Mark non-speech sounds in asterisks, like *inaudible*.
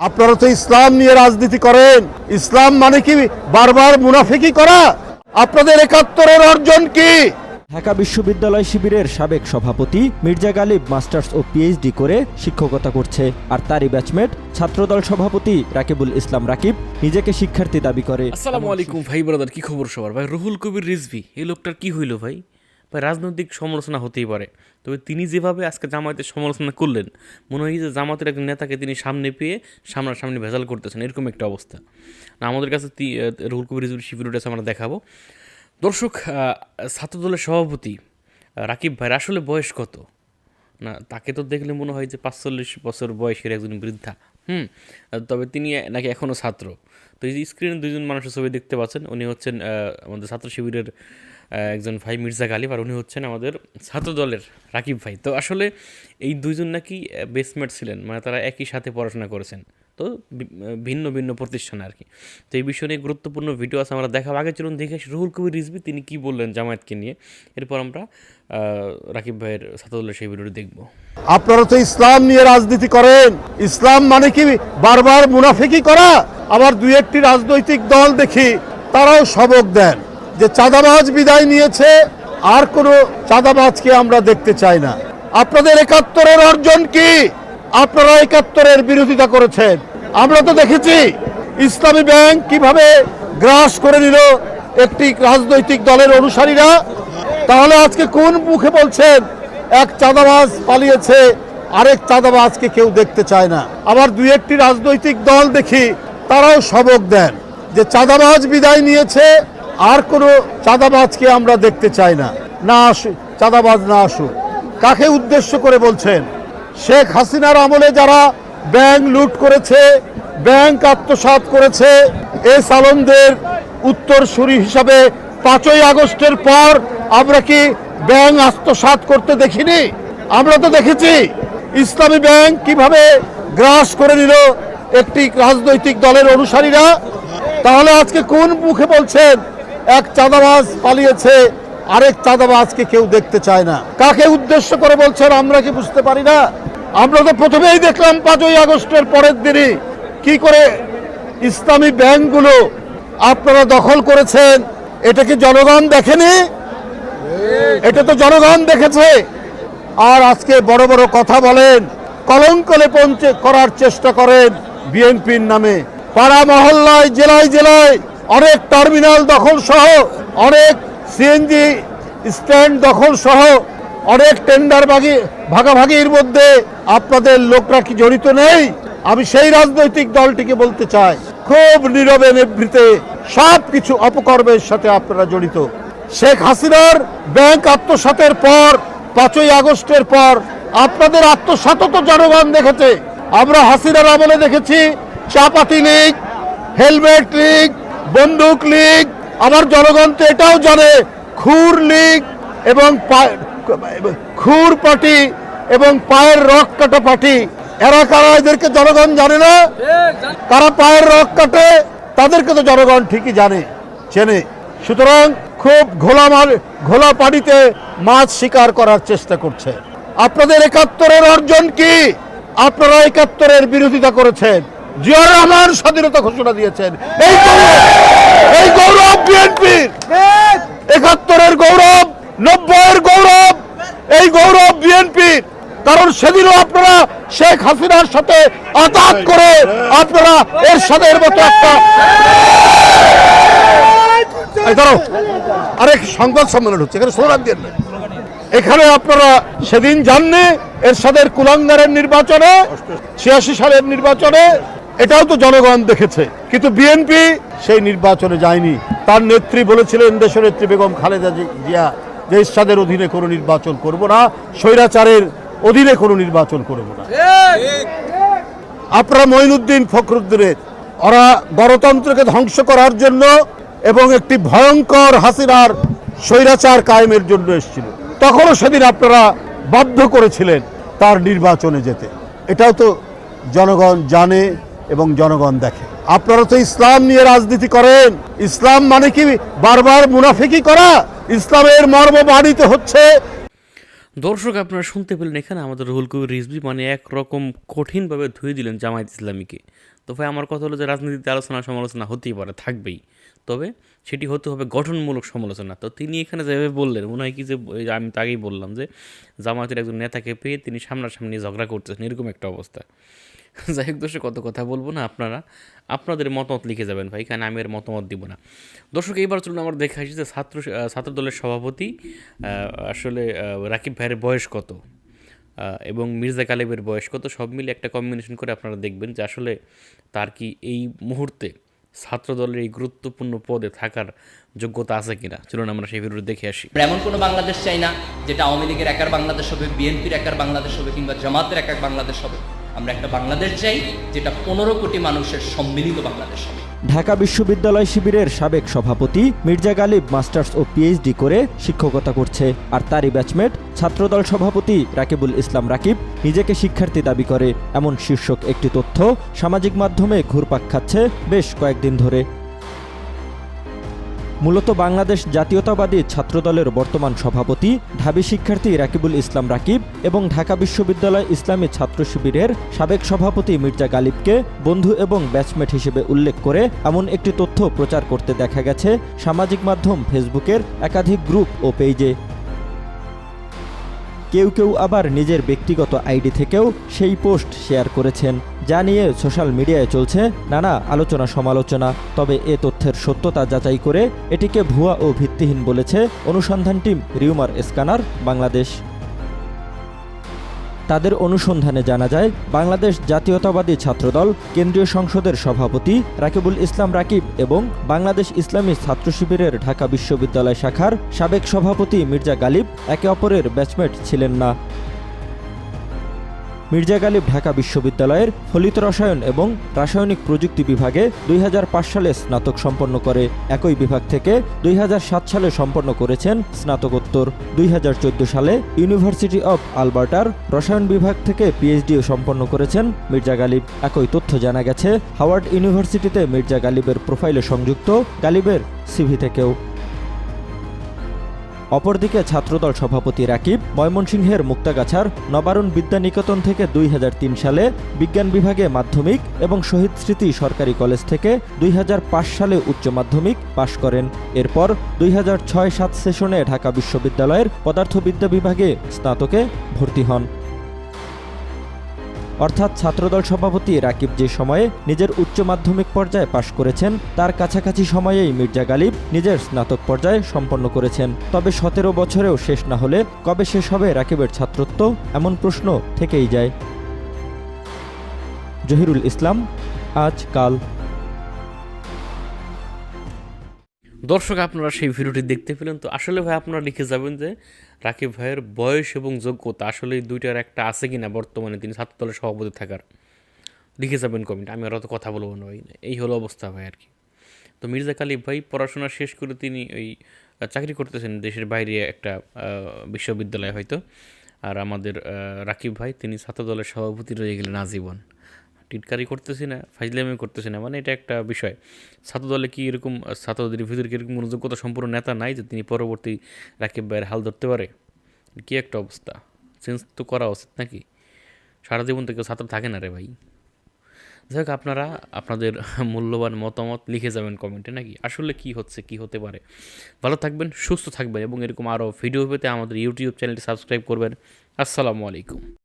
আপনারা তো ইসলাম নিয়ে রাজনীতি করেন। ইসলাম মানে কি বারবার মুনাফিকি করা? আপনাদের একাত্তরের অর্জন কি? ঢাকা বিশ্ববিদ্যালয় শিবিরের সাবেক সভাপতি মির্জা গালিব মাস্টার্স ও পিএইচডি করে শিক্ষকতা করছে আর তারই ব্যাচমেট ছাত্রদল সভাপতি রাকিবুল ইসলাম রাকিব নিজেকে শিক্ষার্থী দাবি করে। আসসালামু আলাইকুম ভাই ব্রাদার কি খবর সবার? ভাই রুহুল কবির রিজভি এই লোকটার কি হইল ভাই? ভাই, রাজনৈতিক সমালোচনা হতেই পারে। তবে তিনি যেভাবে আজকে জামায়াতের সমালোচনা করলেন, মনে হয় যে জামাতের একজন নেতাকে তিনি সামনে পেয়ে সামনাসামনি ভেজাল করতেছেন, এরকম একটা অবস্থা। আমাদের কাছে রুহুল কবির রিজভির শিবিরটা আমরা দেখাবো। দর্শক ছাত্রদলের সভাপতি রাকিব ভাইয়ের আসলে বয়স কত? না, তাকে তো দেখলে মনে হয় যে পাঁচচল্লিশ বছর বয়সের একজন বৃদ্ধা। হুম তবে তিনি নাকি এখনও ছাত্র। তো এই স্ক্রিনে দুজন মানুষের ছবি দেখতে পাচ্ছেন, উনি হচ্ছেন আমাদের ছাত্র শিবিরের একজন ভাই মির্জা গালিব আর উনি হচ্ছেন আমাদের ছাত্র দলের রাকিব ভাই। তো আসলে এই দুইজন নাকি বেসমেট ছিলেন মানে তারা একই সাথে পড়াশোনা করেছেন। তো ভিন্ন ভিন্ন প্রতিষ্ঠানে আর কি। তো এই বিষয় নিয়ে গুরুত্বপূর্ণ ভিডিও আছে, আমরা দেখার আগে চলুন দেখে রুহুল কবির রিজবি তিনি কি বললেন জামায়াতকে নিয়ে? এরপর আমরা রাকিব ভাইয়ের দলের সেই ভিডিওটি দেখব। আপনারা তো ইসলাম নিয়ে রাজনীতি করেন। ইসলাম মানে কি? বারবার মুনাফিকি করা। আবার দুই একটি রাজনৈতিক দল দেখি, তারাও সবক দেন। যে চাঁদাবাজ বিদায় নিয়েছে, আর কোনো চাঁদাবাজকে আমরা দেখতে চাই না। আপনাদের একাত্তরের অর্জন কি? আপনারা একাত্তরের বিরোধিতা করেছেন। আমরা তো দেখেছি, ইসলামী ব্যাংক কীভাবে গ্রাস করে নিল একটি রাজনৈতিক দলের অনুসারীরা। তাহলে আজকে কোন মুখে বলছেন, এক চাঁদাবাজ পালিয়েছে, আরেক চাঁদাবাজকে কেউ দেখতে চায় না। আবার দুই একটি রাজনৈতিক দল দেখি, তারাও সবক দেন। যে চাঁদাবাজ বিদায় নিয়েছে আর কোনো চাঁদাবাজকে আমরা দেখতে চাই না। না আসুক, চাঁদাবাজ না আসুক। কাকে উদ্দেশ্য করে বলছেন? শেখ হাসিনার আমলে যারা ব্যাংক লুট করেছে, ব্যাংক আত্মসাৎ করেছে, এ সালনদের উত্তরসূরি হিসাবে পাঁচই আগস্টের পর আমরা কি ব্যাংক আত্মসাৎ করতে দেখিনি? আমরা তো দেখেছি ইসলামী ব্যাংক কীভাবে গ্রাস করে নিল একটি রাজনৈতিক দলের অনুসারীরা। তাহলে আজকে কোন মুখে বলছেন এক চাঁদাবাজ পালিয়েছে, আরেক চাঁদাবাজকে কেউ দেখতে চায় না। কাকে উদ্দেশ্য করে বলছেন, আমরা কি বুঝতে পারি না? আমরা তো প্রথমেই দেখলাম পাঁচই আগস্টের পরের দিনই কি করে ইসলামী ব্যাংকগুলো আপনারা দখল করেছেন। এটা কি জনগণ দেখেনি? এটা তো জনগণ দেখেছে। আর আজকে বড় বড় কথা বলেন, কলঙ্কলে পৌঁছে করার চেষ্টা করেন বিএনপির নামে। পাড়া মহল্লায়, জেলায় জেলায় অনেক টার্মিনাল দখল সহ, অনেক সিএনজি স্ট্যান্ড দখল সহ, অনেক টেন্ডার ভাগি, ভাগাভাগির মধ্যে আপনাদের লোকরা কি জড়িত নেই? আমি সেই রাজনৈতিক দলটিকে বলতে চাই, খুব নীরবে নিভৃতে সব কিছু অপকর্মের সাথে আপনারা জড়িত। শেখ হাসিনার ব্যাংক আত্মসাতের পর, পাঁচই আগস্টের পর, আপনাদের আত্মসাত তো জনগণ দেখেছে। আমরা হাসিনার আমলে দেখেছি, চাপাতি লীগ, হেলমেট লীগ বন্দুক লীগ, আমার জনগণ তো এটাও জানে, খুর লীগ এবং খুর পার্টি এবং পায়ের রক কাটা পার্টি। এরা কারা? এদেরকে জনগণ জানে না। তারা পায়ের রক কাটে, তাদেরকে তো জনগণ ঠিকই জানে, চেনে। সুতরাং খুব ঘোলা মার ঘোলা পানিতে মাছ শিকার করার চেষ্টা করছে। আপনাদের একাত্তরের অর্জন কি? আপনারা একাত্তরের বিরোধিতা করেছেন। জিয়াউর রহমান স্বাধীনতা ঘোষণা দিয়েছেন। এই এই গৌরব বিএনপির। একাত্তরের গৌরব, নব্বইয়ের গৌরব, এই গৌরব বিএনপির। কারণ সেদিনও আপনারা শেখ হাসিনার সাথে আঘাত করে আপনারা এর সাথে এর মতো একটা আরেক সংবাদ সম্মেলন হচ্ছে, এখানে স্লোগান দিয়ে। এখানে আপনারা সেদিন জাননি এরশাদের কুলাঙ্গারের নির্বাচনে, ছিয়াশি সালের নির্বাচনে এটাও তো জনগণ দেখেছে। কিন্তু বিএনপি সেই নির্বাচনে যায়নি। তার নেত্রী বলেছিলেন, দেশের নেত্রী বেগম খালেদা জিয়া, যে এরশাদের অধীনে কোনো নির্বাচন করব না, স্বৈরাচারের অধীনে কোনো নির্বাচন করব না। আপনারা মঈনুদ্দিন ফখরুদ্দিনের, ওরা গণতন্ত্রকে ধ্বংস করার জন্য এবং একটি ভয়ঙ্কর হাসিনার স্বৈরাচার কায়েমের জন্য এসেছিল। তখনও সেদিন আপনারা বাধ্য করেছিলেন তার নির্বাচনে যেতে। এটাও তো জনগণ জানে এবং জনগণ দেখে। আপনারা তো ইসলাম নিয়ে রাজনীতি করেন। ইসলাম মানে কি বারবার মুনাফিকি করা? ইসলামের মর্ম বাড়িতে হচ্ছে। দর্শক, আপনারা শুনতে পেলেন এখানে আমাদের রুহুল কবির রিজবি মানে একরকম কঠিনভাবে ধুয়ে দিলেন জামায়াত ইসলামীকে। তো ভাই, আমার কথা হলো যে রাজনীতিতে আলোচনা সমালোচনা হতেই পারে, থাকবেই। তবে সেটি হতে হবে গঠনমূলক সমালোচনা। তো তিনি এখানে যেভাবে বললেন, মনে হয় কি যে আমি তো আগেই বললাম যে জামায়াতের একজন নেতাকে পেয়ে তিনি সামনাসামনি ঝগড়া করতেছেন, এরকম একটা অবস্থা। *laughs* যাই হোক দর্শক কত কথা বলব না, আপনারা, আপনাদের মতামত লিখে যাবেন ভাই, কারণ আমি এর মতামত দিব না। দর্শক, এইবার চলুন আমরা দেখে আসি যে ছাত্র ছাত্র দলের সভাপতি আসলে রাকিব ভাইয়ের বয়স কত? এবং মির্জা কালেবের বয়স কত? সব মিলে একটা কম্বিনেশন করে আপনারা দেখবেন যে আসলে তার কি এই মুহূর্তে ছাত্র দলের এই গুরুত্বপূর্ণ পদে থাকার যোগ্যতা আছে কিনা? চলুন আমরা সেই ভিডিও দেখে আসি। এমন কোনো বাংলাদেশ চাই না যেটা আওয়ামী লীগের একার বাংলাদেশ হবে, বিএনপির একার বাংলাদেশ হবে কিংবা জামাতের একার বাংলাদেশ হবে। আমরা একটা বাংলাদেশ চাই, যেটা পনেরো কোটি মানুষের সম্মিলিত বাংলাদেশ হবে। ঢাকা বিশ্ববিদ্যালয় শিবিরের সাবেক সভাপতি মির্জা গালিব মাস্টার্স ও পিএইচডি করে শিক্ষকতা করছে, আর তারই ব্যাচমেট ছাত্রদল সভাপতি রাকিবুল ইসলাম রাকিব নিজেকে শিক্ষার্থী দাবি করে। এমন শীর্ষক একটি তথ্য সামাজিক মাধ্যমে ঘুরপাক খাচ্ছে বেশ কয়েকদিন ধরে। মূলত বাংলাদেশ জাতীয়তাবাদী ছাত্রদলের বর্তমান সভাপতি, ঢাবি শিক্ষার্থী রাকিবুল ইসলাম রাকিব এবং ঢাকা বিশ্ববিদ্যালয় ইসলামী ছাত্র শিবিরের সাবেক সভাপতি মির্জা গালিবকে বন্ধু এবং ব্যাচমেট হিসেবে উল্লেখ করে এমন একটি তথ্য প্রচার করতে দেখা গেছে সামাজিক মাধ্যম ফেসবুকের একাধিক গ্রুপ ও পেজে কেউ কেউ আবার নিজের ব্যক্তিগত আইডি থেকেও সেই পোস্ট শেয়ার করেছেন, যা নিয়ে সোশ্যাল মিডিয়ায় চলছে নানা আলোচনা সমালোচনা তবে এ তথ্যের সত্যতা যাচাই করে এটিকে ভুয়া ও ভিত্তিহীন বলেছে অনুসন্ধান টিম রিউমার স্ক্যানার, বাংলাদেশ। তাদের অনুসন্ধানে জানা যায়, বাংলাদেশ জাতীয়তাবাদী ছাত্রদল, কেন্দ্রীয় সংসদের সভাপতি রাকিবুল ইসলাম রাকিব এবং বাংলাদেশ ইসলামী ছাত্র শিবিরের ঢাকা বিশ্ববিদ্যালয় শাখার সাবেক সভাপতি মির্জা গালিব একে অপরের ব্যাচমেট ছিলেন না। মির্জা গালিব ঢাকা বিশ্ববিদ্যালয়ের ফলিত রসায়ন এবং রাসায়নিক প্রযুক্তি বিভাগে দুই হাজার পাঁচ সালে স্নাতক সম্পন্ন করে। একই বিভাগ থেকে দুই হাজার সাত সালে সম্পন্ন করেছেন স্নাতকোত্তর। দুই হাজার চোদ্দ সালে ইউনিভার্সিটি অব আলবার্টার রসায়ন বিভাগ থেকে পিএইচডিও সম্পন্ন করেছেন মির্জা গালিব। একই তথ্য জানা গেছে, হাওয়ার্ড ইউনিভার্সিটিতে মির্জা গালিবের প্রোফাইলে সংযুক্ত গালিবের সিভি থেকেও। অপরদিকে ছাত্রদল সভাপতি রাকিব, ময়মনসিংহের মুক্তাগাছার নবারুণ বিদ্যানিকেতন থেকে দুই হাজার তিন সালে বিজ্ঞান বিভাগে মাধ্যমিক এবং শহীদ স্মৃতি সরকারি কলেজ থেকে দুই হাজার পাঁচ সালে উচ্চ মাধ্যমিক পাশ করেন। এরপর দুই সাত সেশনে ঢাকা বিশ্ববিদ্যালয়ের পদার্থবিদ্যা বিভাগে স্নাতকে ভর্তি হন। অর্থাৎ ছাত্রদল সভাপতি রাকিব যে সময়ে নিজের উচ্চ মাধ্যমিক পর্যায়ে পাশ করেছেন, তার কাছাকাছি সময়েই মির্জা গালিব নিজের স্নাতক পর্যায়ে সম্পন্ন করেছেন। তবে সতেরো বছরেও শেষ না হলে কবে শেষ হবে রাকিবের ছাত্রত্ব এমন প্রশ্ন থেকেই যায়। জহিরুল ইসলাম, আজ কাল। দর্শক, আপনারা সেই ভিডিওটি দেখতে পেলেন। তো আসলে ভাই, আপনারা লিখে যাবেন যে রাকিব ভাইয়ের বয়স এবং যোগ্যতা, আসলে দুইটার একটা আছে কিনা বর্তমানে তিনি ছাত্রদলের সভাপতি থাকার। লিখে যাবেন কমেন্ট আমি আর অত কথা বলব না ভাই, এই হলো অবস্থা ভাই আর কি। তো মির্জা কালিব ভাই, পড়াশোনা শেষ করে তিনি ওই চাকরি করতেছেন দেশের বাইরে একটা বিশ্ববিদ্যালয়ে হয়তো। আর আমাদের রাকিব ভাই, তিনি ছাত্রদলের সভাপতি রয়ে গেলেন আজীবন। টিটকারি করতেছি না, ফাইজলামি করতেছি না মানে এটা একটা বিষয়। ছাত্র দলে কি এরকম ছাত্রদের ভিতরে এরকম কোনো যোগ্যতা সম্পূর্ণ নেতা নাই যে তিনি পরবর্তী রাকিব ভাইয়ের হাল ধরতে পারে? কি একটা অবস্থা? চেঞ্জ তো করা উচিত নাকি? সারা জীবন তো কেউ ছাত্র থাকে না রে ভাই। যাই হোক, আপনারা, আপনাদের *laughs* মূল্যবান মতামত লিখে যাবেন কমেন্টে নাকি? আসলে কি হচ্ছে, কি হতে পারে? ভালো থাকবেন, সুস্থ থাকবেন এবং এরকম আরও ভিডিও পেতে আমাদের ইউটিউব চ্যানেলটি সাবস্ক্রাইব করবেন। আসসালামু আলাইকুম।